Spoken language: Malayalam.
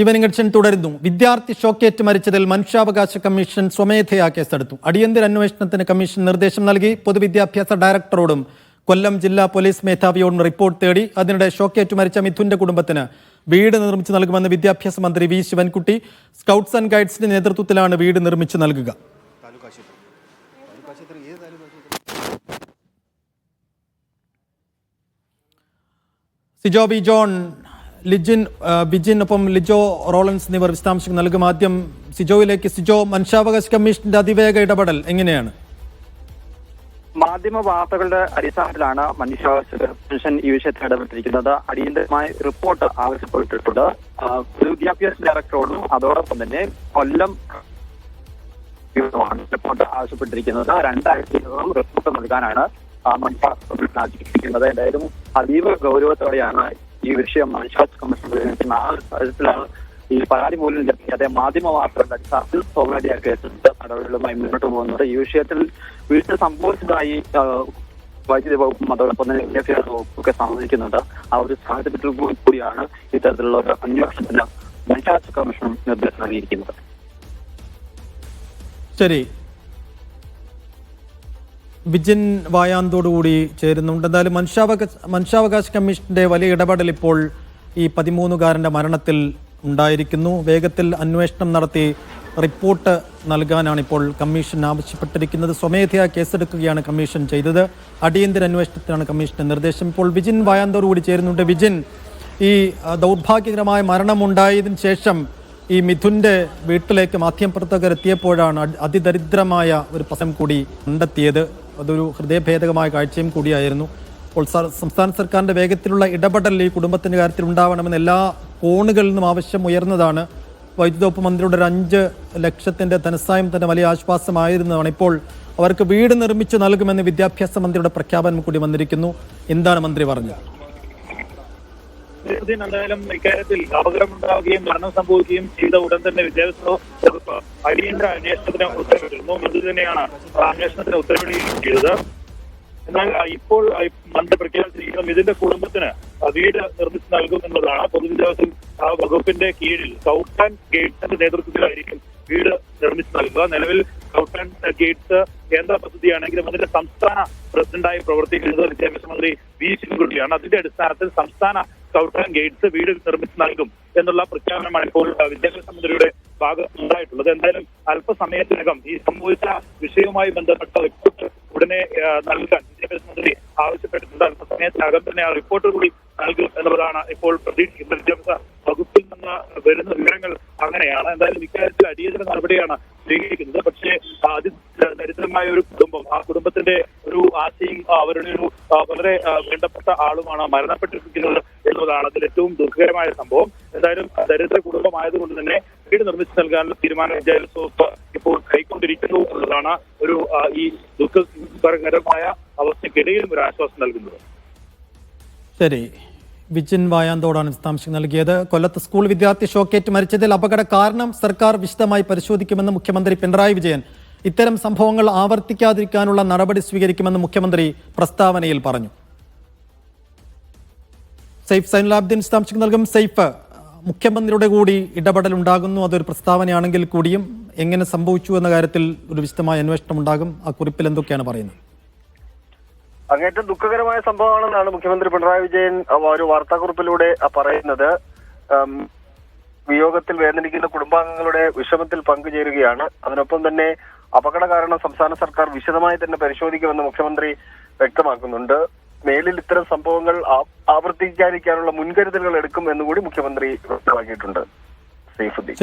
ഈവനിംഗ് എഡിഷൻ തുടരുന്നു. വിദ്യാർത്ഥി ഷോക്കേറ്റ് മരിച്ചതിൽ മനുഷ്യാവകാശ കമ്മീഷൻ സ്വമേധയാ കേസെടുത്തു. അടിയന്തര അന്വേഷണത്തിന് കമ്മീഷൻ നിർദ്ദേശം നൽകി. പൊതുവിദ്യാഭ്യാസ ഡയറക്ടറോടും കൊല്ലം ജില്ലാ പോലീസ് മേധാവിയോടും റിപ്പോർട്ട് തേടി. അതിനിടെ ഷോക്കേറ്റ് മരിച്ച മിഥുന്റെ കുടുംബത്തിന് വീട് നിർമ്മിച്ചു നൽകുമെന്ന് വിദ്യാഭ്യാസ മന്ത്രി വി ശിവൻകുട്ടി. സ്കൗട്ട്സ് ആൻഡ് ഗൈഡ്സിന്റെ നേതൃത്വത്തിലാണ് വീട് നിർമ്മിച്ചു നൽകുക. സിജോ ബി ജോൺ ലിജിൻ ബിജിൻ ഒപ്പം ലിജോ റോളൻസ് എന്നിവർ വിശദാംശങ്ങൾ നൽകും. ആദ്യം സിജോയിലേക്ക് സിജോ മനുഷ്യാവകാശ കമ്മീഷന്റെ അതിവേഗ ഇടപെടൽ എങ്ങനെയാണ്? മാധ്യമ വാർത്തകളുടെ അടിസ്ഥാനത്തിലാണ് മനുഷ്യാവകാശ കമ്മീഷൻ ഈ വിഷയത്തിൽ ഇടപെട്ടിരിക്കുന്നത്. അടിയന്തരമായി റിപ്പോർട്ട് ആവശ്യപ്പെട്ടിട്ടുണ്ട്. വിദ്യാഭ്യാസ ഡയറക്ടറോടും അതോടൊപ്പം തന്നെ കൊല്ലം റിപ്പോർട്ട് ആവശ്യപ്പെട്ടിരിക്കുന്നത്. രണ്ടാഴ്ചയോളം റിപ്പോർട്ട് നൽകാനാണ് മനുഷ്യാവകാശ കമ്മീഷൻ ആഗ്രഹിക്കുന്നത്. എന്തായാലും അതീവ ഗൗരവത്തോടെയാണ് ഈ വിഷയം മനുഷ്യാവകാശ കമ്മീഷൻ പരിഗണിക്കുന്ന ആ ഒരു സാഹചര്യത്തിലാണ് ഈ പരാതി മൂലം ലഭിക്കാതെ മാധ്യമ വാർത്തകളുടെ അടിസ്ഥാനത്തിൽ സ്വകാര്യ കേസെടുത്ത് നടപടികളുമായി മുന്നോട്ട് പോകുന്നത്. ഈ വിഷയത്തിൽ വീഴ്ച സംഭവിച്ചതായി വൈദ്യുതി വകുപ്പും അതോടൊപ്പം തന്നെ വിദ്യാഭ്യാസ വകുപ്പും ഒക്കെ സമ്മതിക്കുന്നുണ്ട്. ആ ഒരു സാഹചര്യത്തിൽ കൂടിയാണ് ഇത്തരത്തിലുള്ള ഒരു അന്വേഷണത്തിന് മനുഷ്യാവകാശ കമ്മീഷൻ നിർദ്ദേശം നൽകിയിരിക്കുന്നത്. ശരി. വിജിൻ വായാന്തോടുകൂടി ചേരുന്നുണ്ട്. എന്തായാലും മനുഷ്യാവകാശ മനുഷ്യാവകാശ കമ്മീഷന്റെ വലിയ ഇടപെടൽ ഇപ്പോൾ ഈ പതിമൂന്നുകാരന്റെ മരണത്തിൽ ഉണ്ടായിരിക്കുന്നു. വേഗത്തിൽ അന്വേഷണം നടത്തി റിപ്പോർട്ട് നൽകാനാണ് ഇപ്പോൾ കമ്മീഷൻ ആവശ്യപ്പെട്ടിരിക്കുന്നത്. സ്വമേധയാ കേസെടുക്കുകയാണ് കമ്മീഷൻ ചെയ്തത്. അടിയന്തര അന്വേഷണത്തിനാണ് കമ്മീഷന്റെ നിർദ്ദേശം. ഇപ്പോൾ വിജിൻ വായാന്തോടുകൂടി ചേരുന്നുണ്ട്. വിജിൻ ഈ ദൗർഭാഗ്യകരമായ മരണമുണ്ടായതിനു ശേഷം ഈ മിഥുന്റെ വീട്ടിലേക്ക് മാധ്യമപ്രവർത്തകർ എത്തിയപ്പോഴാണ് അതിദരിദ്രമായ ഒരു പ്രശ്നം കൂടി കണ്ടെത്തിയത്. അതൊരു ഹൃദയഭേദകമായ കാഴ്ചയും കൂടിയായിരുന്നു. അപ്പോൾ സംസ്ഥാന സർക്കാരിന്റെ വേഗത്തിലുള്ള ഇടപെടൽ ഈ കുടുംബത്തിന്റെ കാര്യത്തിൽ ഉണ്ടാവണമെന്ന് എല്ലാ കോണുകളിൽ നിന്നും ആവശ്യം ഉയർന്നതാണ്. വൈദ്യുത വകുപ്പ് മന്ത്രിയുടെ ഒരു അഞ്ച് ലക്ഷത്തിന്റെ ധനസഹായം തന്നെ വലിയ ആശ്വാസമായിരുന്നതാണ്. ഇപ്പോൾ അവർക്ക് വീട് നിർമ്മിച്ചു നൽകുമെന്ന് വിദ്യാഭ്യാസ മന്ത്രിയുടെ പ്രഖ്യാപനം കൂടി വന്നിരിക്കുന്നു. എന്താണ് മന്ത്രി പറഞ്ഞത്? ഇതിന് എന്തായാലും ഇക്കാര്യത്തിൽ അപകടമുണ്ടാവുകയും മരണം സംഭവിക്കുകയും ചെയ്ത ഉടൻ തന്നെ വിദ്യാഭ്യാസ വകുപ്പ് അടിയന്തര അന്വേഷണത്തിന് ഉത്തരവിട്ടിരുന്നു. അത് തന്നെയാണ് അന്വേഷണത്തിന് ഉത്തരവിടുകയും ചെയ്തത്. എന്നാൽ ഇപ്പോൾ മന്ത്രി പ്രഖ്യാപിച്ചിരിക്കുന്നത് ഇതിന്റെ കുടുംബത്തിന് വീട് നിർമ്മിച്ച് നൽകും എന്നുള്ളതാണ് പൊതുവിദ്യാഭ്യാസ ആ, വകുപ്പിന്റെ കീഴിൽ ആൻഡ് ഗേറ്റ്സിന്റെ നേതൃത്വത്തിലായിരിക്കും വീട് നിർമ്മിച്ച് നൽകുക. നിലവിൽ ആൻഡ് ഗേറ്റ്സ് കേന്ദ്ര പദ്ധതിയാണെങ്കിലും അതിന്റെ സംസ്ഥാന പ്രസിഡന്റായി പ്രവർത്തിക്കുന്നത് വിദ്യാഭ്യാസ മന്ത്രി വി ശിവൻകുട്ടിയാണ്. അതിന്റെ അടിസ്ഥാനത്തിൽ സംസ്ഥാന സ്കൗട്ട് ഗേറ്റ്സ് വീട് നിർമ്മിച്ച് നൽകും എന്നുള്ള പ്രഖ്യാപനമാണ് ഇപ്പോൾ വിദ്യാഭ്യാസ മന്ത്രിയുടെ ഭാഗത്ത് ഉണ്ടായിട്ടുള്ളത് എന്തായാലും അല്പസമയത്തിനകം ഈ സംഭവിച്ച വിഷയവുമായി ബന്ധപ്പെട്ട റിപ്പോർട്ട് ഉടനെ നൽകാൻ വിദ്യാഭ്യാസ മന്ത്രി ആവശ്യപ്പെട്ടിട്ടുണ്ട്. അല്പസമയത്തിനകം തന്നെ ആ റിപ്പോർട്ട് കൂടി നൽകും എന്നുള്ളതാണ് ഇപ്പോൾ പ്രതീക്ഷിക്കുന്നത്. വിദ്യാഭ്യാസ വകുപ്പിൽ നിന്ന് വരുന്ന വിവരങ്ങൾ അങ്ങനെയാണ്. എന്തായാലും ഇക്കാര്യത്തിൽ അടിയന്തര നടപടിയാണ് സ്വീകരിക്കുന്നത്. പക്ഷേ അതി ദരിദ്രമായ ഒരു കുടുംബം ആ കുടുംബത്തിന്റെ ഒരു ആശയും അവരുടെ ഒരു വളരെ വേണ്ടപ്പെട്ട ആളുമാണ് മരണപ്പെട്ടിരിക്കുന്നത് എന്നുള്ളതാണ് അതിൽ ഏറ്റവും ദുഃഖകരമായ സംഭവം. എന്തായാലും ദരിദ്ര കുടുംബമായതുകൊണ്ട് തന്നെ വീട് നിർമ്മിച്ചു നൽകാനുള്ള തീരുമാനം വിദ്യാഭ്യാസ വകുപ്പ് ഇപ്പോൾ കൈക്കൊണ്ടിരിക്കുന്നു എന്നുള്ളതാണ് ഒരു ഈ ദുഃഖകരമായ അവസ്ഥയ്ക്കിടയിലും ഒരു ആശ്വാസം നൽകുന്നത്. ശരി. വിജിൻ വായാന്തോടാണ് വിശദാംശം നൽകിയത്. കൊല്ലത്ത് സ്കൂൾ വിദ്യാർത്ഥി ഷോക്കേറ്റ് മരിച്ചതിൽ അപകട കാരണം സർക്കാർ വിശദമായി പരിശോധിക്കുമെന്ന് മുഖ്യമന്ത്രി പിണറായി വിജയൻ. ഇത്തരം സംഭവങ്ങൾ ആവർത്തിക്കാതിരിക്കാനുള്ള നടപടി സ്വീകരിക്കുമെന്ന് മുഖ്യമന്ത്രി പ്രസ്താവനയിൽ പറഞ്ഞു. സൈഫ് സൈനുലാബ്ദീൻ വിശദാംശങ്ങൾ നൽകും. സെയ്ഫ് മുഖ്യമന്ത്രിയുടെ കൂടി ഇടപെടൽ ഉണ്ടാകുന്നു. അതൊരു പ്രസ്താവനയാണെങ്കിൽ കൂടിയും എങ്ങനെ സംഭവിച്ചു എന്ന കാര്യത്തിൽ ഒരു വിശദമായ അന്വേഷണം ഉണ്ടാകും ആ കുറിപ്പിൽ എന്തൊക്കെയാണ് പറയുന്നത്? അങ്ങേറ്റം ദുഃഖകരമായ സംഭവമാണെന്നാണ് മുഖ്യമന്ത്രി പിണറായി വിജയൻ ഒരു വാർത്താക്കുറിപ്പിലൂടെ പറയുന്നത്. വിയോഗത്തിൽ വേദനിക്കുന്ന കുടുംബാംഗങ്ങളുടെ വിഷമത്തിൽ പങ്കുചേരുകയാണ്. അതിനൊപ്പം തന്നെ അപകട കാരണം സംസ്ഥാന സർക്കാർ വിശദമായി തന്നെ പരിശോധിക്കുമെന്ന് മുഖ്യമന്ത്രി വ്യക്തമാക്കുന്നുണ്ട്. മേലിൽ ഇത്തരം സംഭവങ്ങൾ ആവർത്തിക്കാതിരിക്കാനുള്ള മുൻകരുതലുകൾ എടുക്കും എന്നുകൂടി മുഖ്യമന്ത്രി വ്യക്തമാക്കിയിട്ടുണ്ട്. സൈഫുദ്ദീൻ.